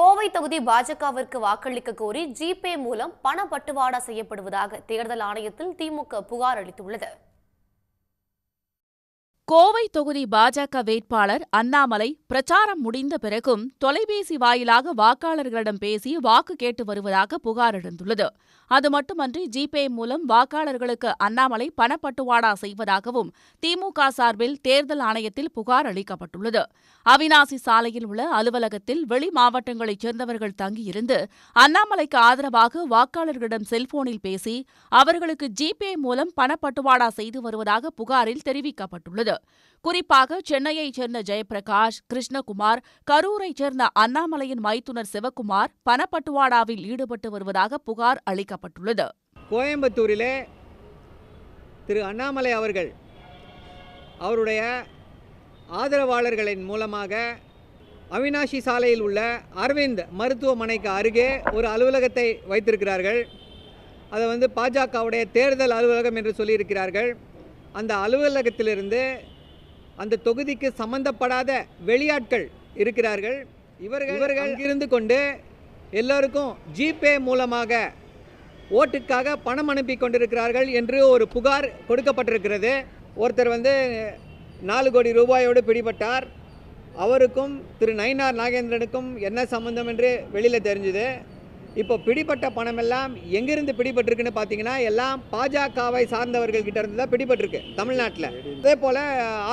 கோவை தொகுதி பாஜகவிற்கு வாக்களிக்க கோரி ஜிபே மூலம் பண பட்டுவாடா செய்யப்படுவதாக தேர்தல் ஆணையத்தில் திமுக புகார் அளித்துள்ளது. கோவை தொகுதி பாஜக வேட்பாளர் அண்ணாமலை பிரச்சாரம் முடிந்த பிறகும் தொலைபேசி வாயிலாக வாக்காளர்களிடம் பேசி வாக்கு கேட்டு வருவதாக புகார் எழுந்துள்ளது. அது மட்டுமன்றி ஜிபே மூலம் வாக்காளர்களுக்கு அண்ணாமலை பணப்பட்டுவாடா செய்வதாகவும் திமுக சார்பில் தேர்தல் ஆணையத்தில் புகார் அளிக்கப்பட்டுள்ளது. அவினாசி சாலையில் உள்ள அலுவலகத்தில் வெளி மாவட்டங்களைச் சேர்ந்தவர்கள் தங்கியிருந்து அண்ணாமலைக்கு ஆதரவாக வாக்காளர்களிடம் செல்போனில் பேசி அவர்களுக்கு ஜிபே மூலம் பணப்பட்டுவாடா செய்து வருவதாக புகாரில் தெரிவிக்கப்பட்டுள்ளது. குறிப்பாக சென்னையைச் சேர்ந்த ஜெயபிரகாஷ் கிருஷ்ணகுமார் கரூரைச் சேர்ந்த அண்ணாமலையின் மைத்துனர் சிவக்குமார் பணப்பட்டுவாடாவில் ஈடுபட்டு வருவதாக புகார் அளிக்கப்பட்டுள்ளது. கோயம்புத்தூரிலே திரு அண்ணாமலை அவர்கள் அவருடைய ஆதரவாளர்களின் மூலமாக அவினாஷி சாலையில் உள்ள அரவிந்த் மருத்துவமனைக்கு அருகே ஒரு அலுவலகத்தை வைத்திருக்கிறார்கள். அதை வந்து பாஜகவுடைய தேர்தல் அலுவலகம் என்று சொல்லியிருக்கிறார்கள். அந்த அலுவலகத்திலிருந்து அந்த தொகுதிக்கு சம்பந்தப்படாத வெளியாட்கள் இருக்கிறார்கள். இவர்கள் இவர்கள் இருந்து கொண்டு எல்லோருக்கும் ஜிபே மூலமாக ஓட்டுக்காக பணம் அனுப்பி கொண்டிருக்கிறார்கள் என்று ஒரு புகார் கொடுக்கப்பட்டிருக்கிறது. ஒருத்தர் வந்து நாலு கோடி ரூபாயோடு பிடிபட்டார். அவருக்கும் திரு நயினார் நாகேந்திரனுக்கும் என்ன சம்பந்தம் என்று வெளியில் தெரிஞ்சுது. இப்போ பிடிபட்ட பணமெல்லாம் எங்கிருந்து பிடிபட்டிருக்குன்னு பார்த்தீங்கன்னா எல்லாம் பாஜகவை சார்ந்தவர்கள் கிட்ட இருந்து தான் பிடிபட்டிருக்கு தமிழ்நாட்டில். அதே போல்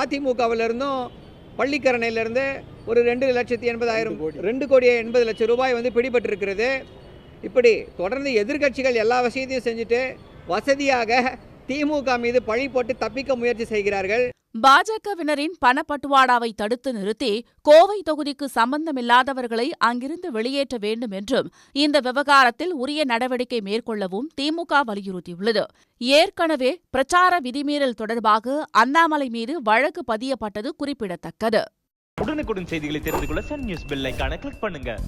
அதிமுகவிலிருந்தும் பள்ளிக்கரணையிலிருந்து ஒரு ரெண்டு லட்சத்தி எண்பதாயிரம் ரெண்டு கோடி. எண்பது லட்சம் ரூபாய் வந்து பிடிபட்டிருக்கிறது. இப்படி தொடர்ந்து எதிர்க்கட்சிகள் எல்லா விஷயத்தையும் செஞ்சுட்டு வசதியாக திமுக மீது பழி போட்டு தப்பிக்க முயற்சி செய்கிறார்கள். பாஜகவினரின் பணப்பட்டுவாடாவை தடுத்து நிறுத்தி கோவை தொகுதிக்கு சம்பந்தமில்லாதவர்களை அங்கிருந்து வெளியேற்ற வேண்டும் என்றும் இந்த விவகாரத்தில் உரிய நடவடிக்கை மேற்கொள்ளவும் திமுக வலியுறுத்தியுள்ளது. ஏற்கனவே பிரச்சார விதிமீறல் தொடர்பாக அண்ணாமலை மீது வழக்கு பதியப்பட்டது குறிப்பிடத்தக்கது. உடனுக்குடன் செய்திகளை தெரிந்து கொள்ள சன் நியூஸ் பெல் கிளிக் பண்ணுங்க.